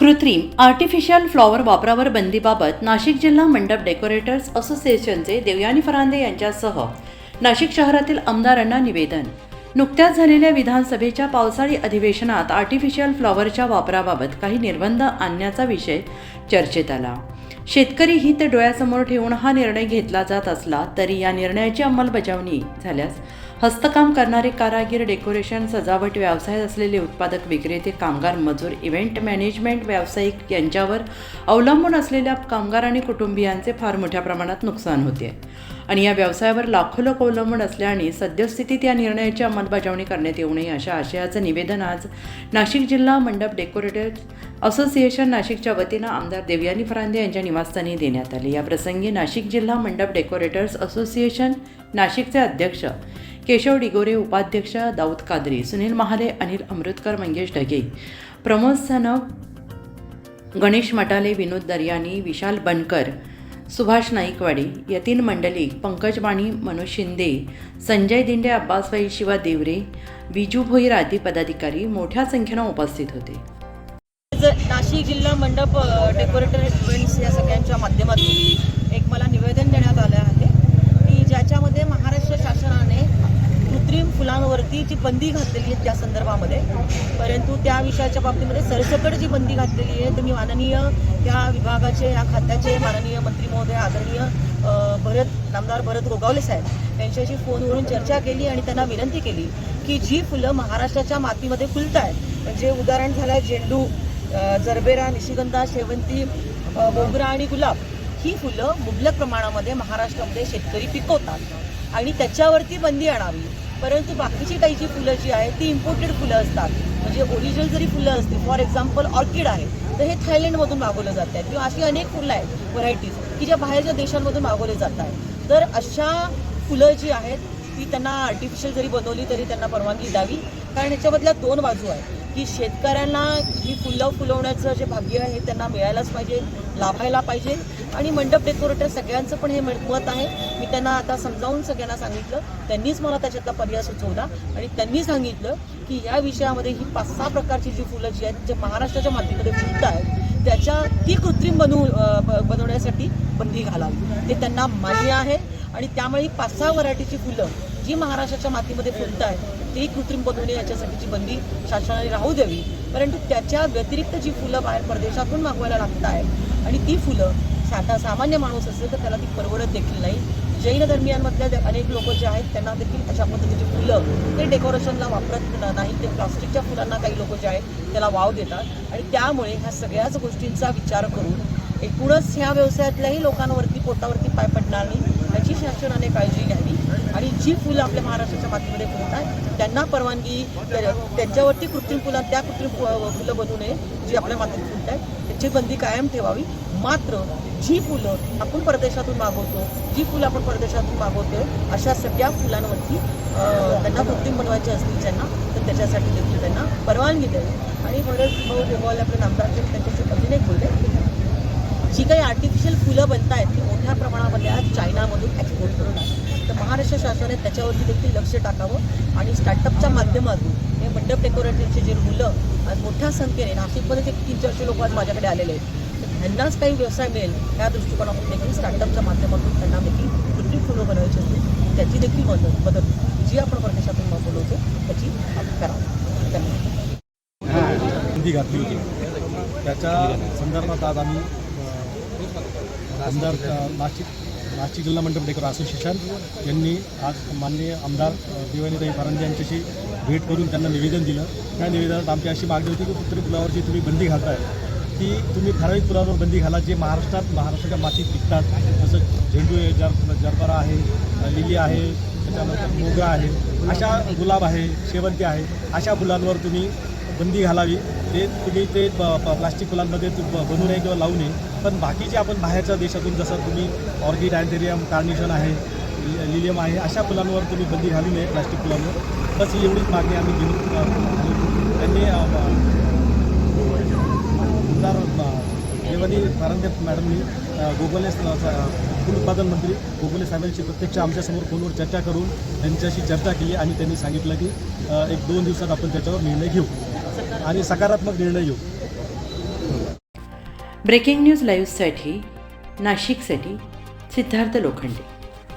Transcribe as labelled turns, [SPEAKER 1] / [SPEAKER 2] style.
[SPEAKER 1] कृत्रिम artificial flower वापरावर बंदीबाबत नाशिक जिल्हा मंडप डेकोरेटर्स असोसिएशनचे देवयानी फरांदे यांच्यासह नाशिक शहरातील आमदारांना निवेदन. नुकत्याच झालेल्या विधानसभेच्या पावसाळी अधिवेशनात आर्टिफिशियल फ्लॉवरच्या वापराबाबत काही निर्बंध आणण्याचा विषय चर्चेत आला. शेतकरी हित डोळ्यासमोर ठेवून हा निर्णय घेतला जात असला तरी या निर्णयाची अंमलबजावणी झाल्यास हस्तकाम करणारे कारागीर डेकोरेशन सजावट व्यवसायात असलेले उत्पादक विक्रेते कामगार मजूर इव्हेंट मॅनेजमेंट व्यावसायिक यांच्यावर अवलंबून असलेल्या कामगार आणि कुटुंबियांचे फार मोठ्या प्रमाणात नुकसान होते आणि या व्यवसायावर लाखो लोक अवलंबून असल्याने सद्यस्थितीत या निर्णयाची अंमलबजावणी करण्यात येऊ नये अशा आशयाचं निवेदन आज नाशिक जिल्हा मंडप डेकोरेटर्स असोसिएशन नाशिकच्या वतीनं आमदार देवयानी फरांदे यांच्या निवासस्थानी देण्यात आले. या प्रसंगी नाशिक जिल्हा मंडप डेकोरेटर्स असोसिएशन नाशिकचे अध्यक्ष केशव डिगोरे उपाध्यक्ष दाऊद कादरी सुनील महाले अनिल अमृतकर मंगेश ढगे प्रमोद सनव गणेश मटाले विनोद दर्यानी विशाल बनकर सुभाष नाईकवाडी यतीन मंडलिक पंकज बाणी मनोज शिंदे संजय दिंडे अब्बासबाई शिवा देवरे विजू भोईर आदी पदाधिकारी मोठ्या संख्येनं उपस्थित होते.
[SPEAKER 2] नाशिक जिल्हा मंडप डेकोरेटर इव्हेंट्स या सगळ्यांच्या माध्यमातून एक मला निवेदन देण्यात आलं आहे की ज्याच्यामध्ये महाराष्ट्र शासनाने कृत्रिम फुलांवरती जी बंदी घातलेली आहे त्या संदर्भामध्ये परंतु त्या विषयाच्या बाबतीमध्ये सरसकट जी बंदी घातलेली आहे तर मी माननीय त्या विभागाचे या खात्याचे माननीय मंत्री महोदय आदरणीय भरत नामदार भरत गोगावले साहेब यांच्याशी फोनवरून चर्चा केली आणि त्यांना विनंती केली की जी फुलं महाराष्ट्राच्या मातीमध्ये फुलत आहेत म्हणजे उदाहरण झालं झेंडू जरबेरा निशिगंधा शेवंती मोगरा आणि गुलाब ही फुलं मुबलक प्रमाणामध्ये महाराष्ट्रामध्ये शेतकरी पिकवतात आणि त्याच्यावरती बंदी आणावी. परंतु बाकीची काही जी फुलं जी आहेत ती इम्पोर्टेड फुलं असतात. म्हणजे ओरिजिनल जरी फुलं असतील फॉर एक्झाम्पल ऑर्किड आहे तर हे थायलंडमधून मागवलं जात आहेत किंवा अशी अनेक फुलं आहेत व्हरायटीज की ज्या बाहेरच्या देशांमधून मागवले जात आहेत. तर अशा फुलं जी आहेत ती त्यांना आर्टिफिशियल जरी बनवली तरी त्यांना परवानगी द्यावी. कारण याच्यामधल्या दोन बाजू आहेत. की शेतकऱ्यांना ही फुलं फुलवण्याचं जे भाग्य आहे हे त्यांना मिळायलाच पाहिजे लाभायला पाहिजे. आणि मंडप डेकोरेटर सगळ्यांचं पण हे मत आहे. मी त्यांना आता समजावून सगळ्यांना सांगितलं. त्यांनीच मला त्याच्यातला पर्याय सुचवला. आणि त्यांनी सांगितलं की या विषयामध्ये ही पाच सहा प्रकारची जी फुलं जी आहेत जे महाराष्ट्राच्या मातीमध्ये फुलत आहेत त्याच्या ती कृत्रिम बनवू बनवण्यासाठी बंदी घालावी. ते त्यांना मान्य आहे. आणि त्यामुळे ही पाच सहा व्हरायटीची फुलं जी महाराष्ट्राच्या मातीमध्ये फुलत आहेत ती कृत्रिम बनवणे याच्यासाठीची बंदी शासनाने राहू द्यावी. परंतु त्याच्या व्यतिरिक्त जी फुलं बाहेर परदेशातून मागवायला लागत आहेत आणि ती फुलं साधा सामान्य माणूस असेल तर त्याला ती परवडत देखील नाही. जैन धर्मियांमधल्या जे अनेक लोक जे आहेत त्यांना देखील अशा पद्धतीची फुलं ते डेकोरेशनला वापरत नाही ते प्लास्टिकच्या फुलांना काही लोक जे आहेत त्याला वाव देतात. आणि त्यामुळे ह्या सगळ्याच गोष्टींचा विचार करून एकूणच ह्या व्यवसायातल्याही लोकांवरती पोटावरती पाय पडणार नाही. शासनाने काळजी घ्यावी. आणि जी फुलं आपल्या महाराष्ट्राच्या मातीमध्ये फुलतात त्यांना परवानगी त्यांच्यावरती कृत्रिम फुलं त्या कृत्रिम फुलं बनवू नये जी आपल्या मातीत फुलत आहेत त्याची बंदी कायम ठेवावी. मात्र जी फुलं आपण परदेशातून मागवतो जी फुलं आपण परदेशातून मागवतो अशा सगळ्या फुलांवरती त्यांना कृत्रिम बनवायची असतील ज्यांना तर त्याच्यासाठी देखील त्यांना परवानगी द्यावी. आणि बरेच भाऊ गोगावले आपले नामदार त्यांच्याशी अजून एक बोलले. जी काही आर्टिफिशियल फुलं बनत आहेत ती चायनामधून एक्सपोर्ट करून आहे तर महाराष्ट्र शासनाने त्याच्यावरती देखील लक्ष टाकावं आणि स्टार्टअपच्या माध्यमातून हे मंडप डेकोरेटरचे जे मुलं आज मोठ्या संख्येने नाशिकमध्ये ते तीन चारशे लोक आज माझ्याकडे आलेले आहेत तर त्यांनाच काही व्यवसाय मिळेल त्या दृष्टिकोनातून देखील स्टार्टअपच्या माध्यमातून त्यांना देखील कृत्रिम फुलं बनवायची असतील. त्याची देखील मदत मदत जी आपण परदेशातून मागवतो त्याची आपण करावं. धन्यवाद.
[SPEAKER 3] घातली होती. त्याच्या संदर्भात आज आम्ही आमदार नाशिक नाशिक जिल्हा मंडप डेकर असोसिएशन यांनी आज माननीय आमदार अ, दिवाणीताई यांच्याशी भेट करून त्यांना निवेदन दिलं. त्या निवेदनात आमची अशी मागणी होती की कृत्रिम पुलावरची तुम्ही बंदी घालताय. ती तुम्ही ठराविक पुलावर बंदी घाला जे महाराष्ट्रात महाराष्ट्राच्या मातीत पिकतात. जसं झेंडू आहे जर जरबरा आहे लिली आहे त्याच्यानंतर मोगरा आहे अशा गुलाब आहे शेवंती आहे अशा फुलांवर तुम्ही बंदी घालावी. ते तुम्ही ते प- प्लास्टिक फुलांमध्ये बनू ब- नये किंवा लावू नये. पण बाकीचे आपण बाहेरच्या देशातून जसं तुम्ही ऑर्किड अँथेरियम कार्निशन आहे लि- लिलियम आहे अशा फुलांवर तुम्ही बंदी घालू नये प्लास्टिक फुलांवर. बस ही एवढीच मागणी आम्ही घेऊन त्यांनी आमदार अ, देवानी मॅडमनी गोगोले फूल उत्पादन मंत्री गोगोले साहेबांशी प्रत्यक्ष आमच्यासमोर फोनवर चर्चा करून त्यांच्याशी चर्चा केली आणि त्यांनी सांगितलं की एक दोन दिवसात आपण त्याच्यावर निर्णय घेऊ. आणि सकारात्मक निर्णय घेऊ.
[SPEAKER 1] ब्रेकिंग न्यूज लाईव्हसाठी नाशिकसाठी सिद्धार्थ लोखंडे.